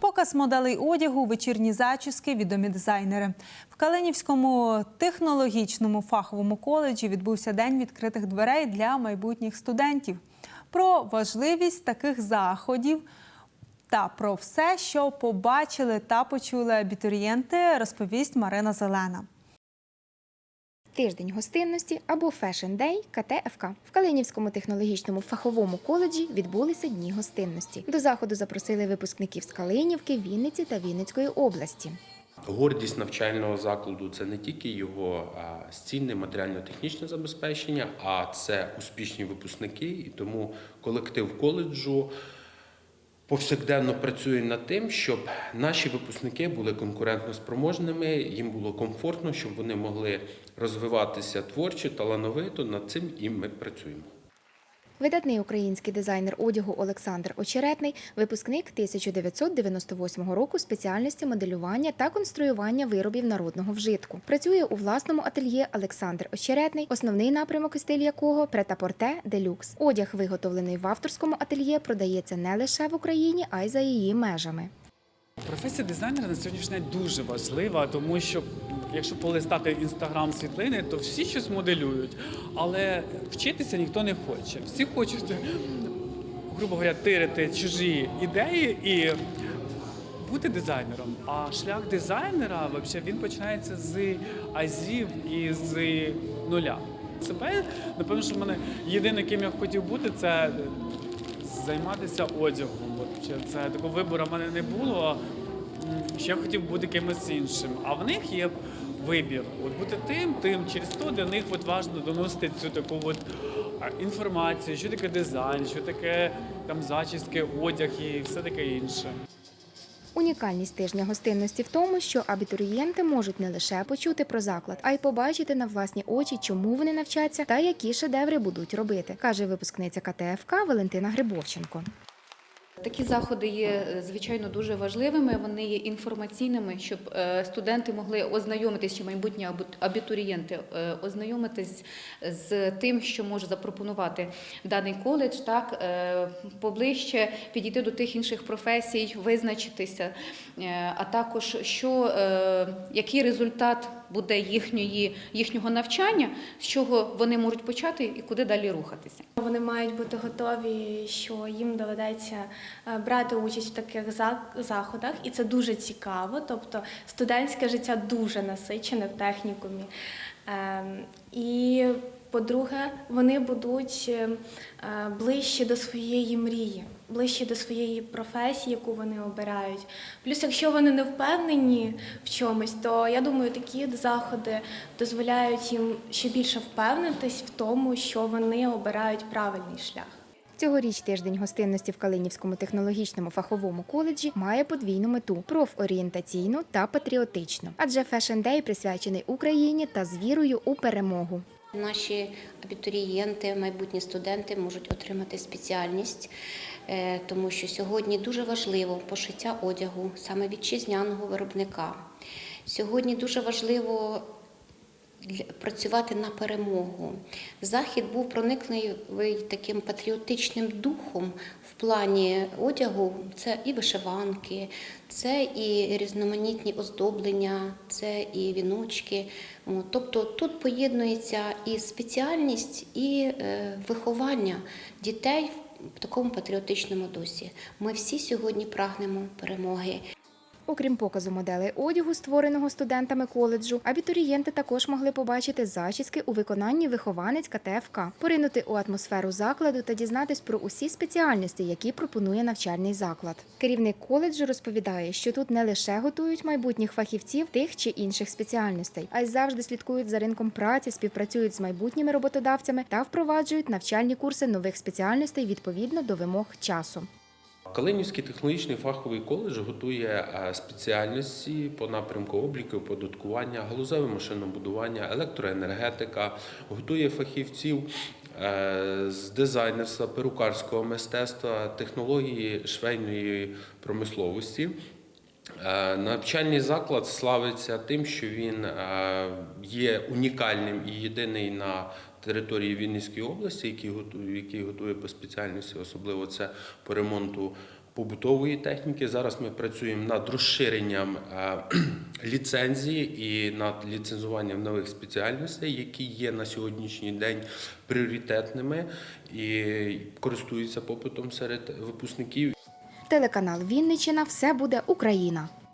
Показ моделей одягу, вечірні зачіски, відомі дизайнери. В Калинівському технологічному фаховому коледжі відбувся день відкритих дверей для майбутніх студентів. Про важливість таких заходів та про все, що побачили та почули абітурієнти, розповість Марина Зелена. Тиждень гостинності або Day КТФК. В Калинівському технологічному фаховому коледжі відбулися дні гостинності. До заходу запросили випускників з Калинівки, Вінниці та Вінницької області. Гордість навчального закладу це не тільки його а, стільне матеріально-технічне забезпечення, а це успішні випускники. І тому колектив коледжу повсякденно працює над тим, щоб наші випускники були конкурентно спроможними, їм було комфортно, щоб вони могли розвиватися творчо, талановито. Над цим і ми працюємо. Видатний український дизайнер одягу Олександр Очеретний, випускник 1998 року спеціальності моделювання та конструювання виробів народного вжитку. Працює у власному ательє Олександр Очеретний, основний напрямок і стиль якого претапорте делюкс. Одяг, виготовлений в авторському ательє, продається не лише в Україні, а й за її межами. Професія дизайнера на сьогоднішній день дуже важлива, тому що якщо полистати інстаграм світлини, то всі щось моделюють, але вчитися ніхто не хоче. Всі хочуть, грубо говоря, тирити чужі ідеї і бути дизайнером. А шлях дизайнера взагалі, він починається з азів і з нуля. Себе, напевно, що в мене єдине, ким я хотів бути, це займатися одягом. Це такого вибору в мене не було. Ще хотів бути кимось іншим. А в них є вибір. От бути тим, тим. Через то для них от важливо доносити цю таку от інформацію, що таке дизайн, що таке там зачіски, одяг і все таке інше. Унікальність тижня гостинності в тому, що абітурієнти можуть не лише почути про заклад, а й побачити на власні очі, чому вони навчаться та які шедеври будуть робити, каже випускниця КТФК Валентина Грибовченко. Такі заходи є е, звичайно дуже важливими. Вони є інформаційними, щоб е, студенти могли ознайомитись, чи майбутні абітурієнти е, ознайомитись з тим, що може запропонувати даний коледж, так поближче підійти до тих інших професій, визначитися, а також що який результат буде їхньої їхнього навчання, з чого вони можуть почати і куди далі рухатися. Вони мають бути готові, що їм доведеться е, брати участь в таких заходах, і це дуже цікаво. Тобто студентське життя дуже насичене в технікумі. Ем, І, по-друге, вони будуть е, ближче до своєї мрії, ближче до своєї професії, яку вони обирають. Плюс, якщо вони не впевнені в чомусь, то я думаю, такі заходи дозволяють їм ще більше впевнитись в тому, що вони обирають правильний шлях. Цьогоріч тиждень гостинності в Калинівському технологічному фаховому коледжі має подвійну мету профорієнтаційну та патріотичну. Адже Fashion Day присвячений Україні та з вірою у перемогу. Наші абітурієнти, майбутні студенти можуть отримати спеціальність, тому що сьогодні дуже важливо пошиття одягу саме вітчизняного виробника. Сьогодні дуже важливо працювати на перемогу. Захід був проникнений таким патріотичним духом в плані одягу. Це і вишиванки, це і різноманітні оздоблення, це і віночки. Тобто тут поєднується і спеціальність, і е, виховання дітей в такому патріотичному дусі. Ми всі сьогодні прагнемо перемоги. Окрім показу моделей одягу, створеного студентами коледжу, абітурієнти також могли побачити зачіски у виконанні вихованець КТФК, поринути у атмосферу закладу та дізнатись про усі спеціальності, які пропонує навчальний заклад. Керівник коледжу розповідає, що тут не лише готують майбутніх фахівців тих чи інших спеціальностей, а й завжди слідкують за ринком праці, співпрацюють з майбутніми роботодавцями та впроваджують навчальні курси нових спеціальностей відповідно до вимог часу. Калинівський технологічний фаховий коледж готує е, спеціальності по напрямку обліку, оподаткування, галузеве машинобудування, електроенергетика, готує фахівців е, з дизайнерства, перукарського мистецтва, технології швейної промисловості. Е, Навчальний заклад славиться тим, що він є унікальним і єдиний на території Вінницької області, який готує, який готує по спеціальності, особливо це по ремонту побутової техніки. Зараз ми працюємо над розширенням е, ліцензії і над ліцензуванням нових спеціальностей, які є на сьогоднішній день пріоритетними і користуються попитом серед випускників. Телеканал Вінниччина все буде Україна.